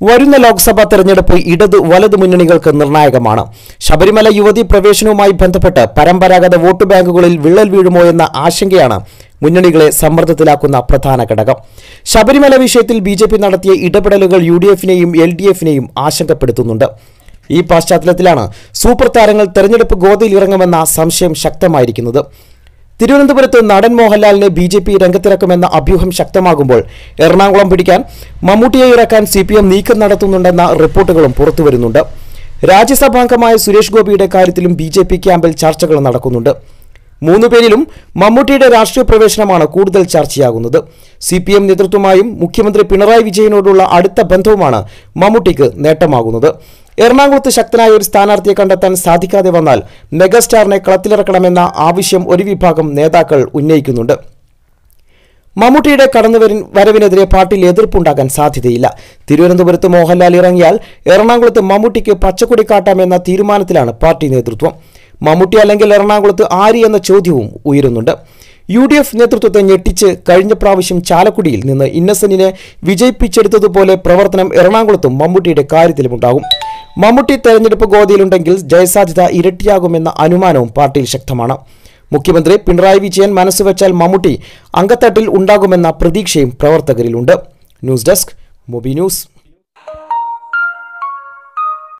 വരുന്ന ലോക്സഭാ തെരഞ്ഞെടുപ്പ് ഇടത് വലത് മുന്നണികൾക്ക് നിർണായകമാണ്. ശബരിമല യുവതി പ്രവേശനവുമായി ബന്ധപ്പെട്ട് പരമ്പരാഗത വോട്ട് ബാങ്കുകളിൽ വിള്ളൽ വീഴുമോ എന്ന ആശങ്കയാണ് മുന്നണികളെ സമ്മർദ്ദത്തിലാക്കുന്ന പ്രധാന ഘടകം. ശബരിമല വിഷയത്തിൽ ബി നടത്തിയ ഇടപെടലുകൾ യു ഡി എഫിനെയും എൽ ഡി എഫിനെയും ആശങ്കപ്പെടുത്തുന്നുണ്ട്. ഈ പശ്ചാത്തലത്തിലാണ് സൂപ്പർ താരങ്ങൾ തെരഞ്ഞെടുപ്പ് ഗോതയിൽ ഇറങ്ങുമെന്ന സംശയം ശക്തമായിരിക്കുന്നത്. തിരുവനന്തപുരത്ത് നടൻ മോഹൻലാലിനെ ബി ജെ പി രംഗത്തിറക്കുമെന്ന അഭ്യൂഹം ശക്തമാകുമ്പോൾ എറണാകുളം പിടിക്കാൻ മമ്മൂട്ടിയെ ഇറക്കാൻ സി പി എം നീക്കം നടത്തുന്നുണ്ടെന്ന റിപ്പോർട്ടുകളും പുറത്തുവരുന്നുണ്ട്. രാജ്യസഭാംഗമായ സുരേഷ് ഗോപിയുടെ കാര്യത്തിലും ബി ജെ പി ക്യാമ്പിൽ ചർച്ചകൾ നടക്കുന്നുണ്ട്. മൂന്നു പേരിലും മമ്മൂട്ടിയുടെ രാഷ്ട്രീയ പ്രവേശനമാണ് കൂടുതൽ ചർച്ചയാകുന്നത്. സി പി എം നേതൃത്വമായും മുഖ്യമന്ത്രി പിണറായി വിജയനോടുള്ള അടുത്ത ബന്ധവുമാണ് മമ്മൂട്ടിക്ക് നേട്ടമാകുന്നത്. എറണാകുളത്ത് ശക്തനായ ഒരു സ്ഥാനാർത്ഥിയെ കണ്ടെത്താൻ സാധിക്കാതെ വന്നാൽ മെഗാസ്റ്റാറിനെ കളത്തിലിറക്കണമെന്ന ആവശ്യം ഒരു വിഭാഗം നേതാക്കൾ ഉന്നയിക്കുന്നുണ്ട്. മമ്മൂട്ടിയുടെ കടന്നുവരൻ വരവിനെതിരെ പാർട്ടിയിൽ എതിർപ്പുണ്ടാകാൻ സാധ്യതയില്ല. തിരുവനന്തപുരത്ത് മോഹൻലാൽ ഇറങ്ങിയാൽ എറണാകുളത്ത് മമ്മൂട്ടിക്ക് പച്ചക്കൊടി കാട്ടാമെന്ന തീരുമാനത്തിലാണ് പാർട്ടി നേതൃത്വം. മമ്മൂട്ടി അല്ലെങ്കിൽ എറണാകുളത്ത് ആര് എന്ന ചോദ്യവും ഉയരുന്നുണ്ട്. യു ഡി എഫ് നേതൃത്വത്തെ ഞെട്ടിച്ച് കഴിഞ്ഞ പ്രാവശ്യം ചാലക്കുടിയിൽ നിന്ന് ഇന്നസെന്റിനെ വിജയിപ്പിച്ചെടുത്തതുപോലെ പ്രവർത്തനം എറണാകുളത്തും മമ്മൂട്ടിയുടെ കാര്യത്തിലുമുണ്ടാകും. മമ്മൂട്ടി തെരഞ്ഞെടുപ്പ് ഗോതിയിലുണ്ടെങ്കിൽ ജയസാധ്യത ഇരട്ടിയാകുമെന്ന അനുമാനവും പാർട്ടിയിൽ ശക്തമാണ്. മുഖ്യമന്ത്രി പിണറായി വിജയൻ മനസ്സുവെച്ചാൽ മമ്മൂട്ടി അങ്കത്തട്ടിൽ ഉണ്ടാകുമെന്ന പ്രതീക്ഷയും പ്രവർത്തകരിലുണ്ട്. News desk mobi news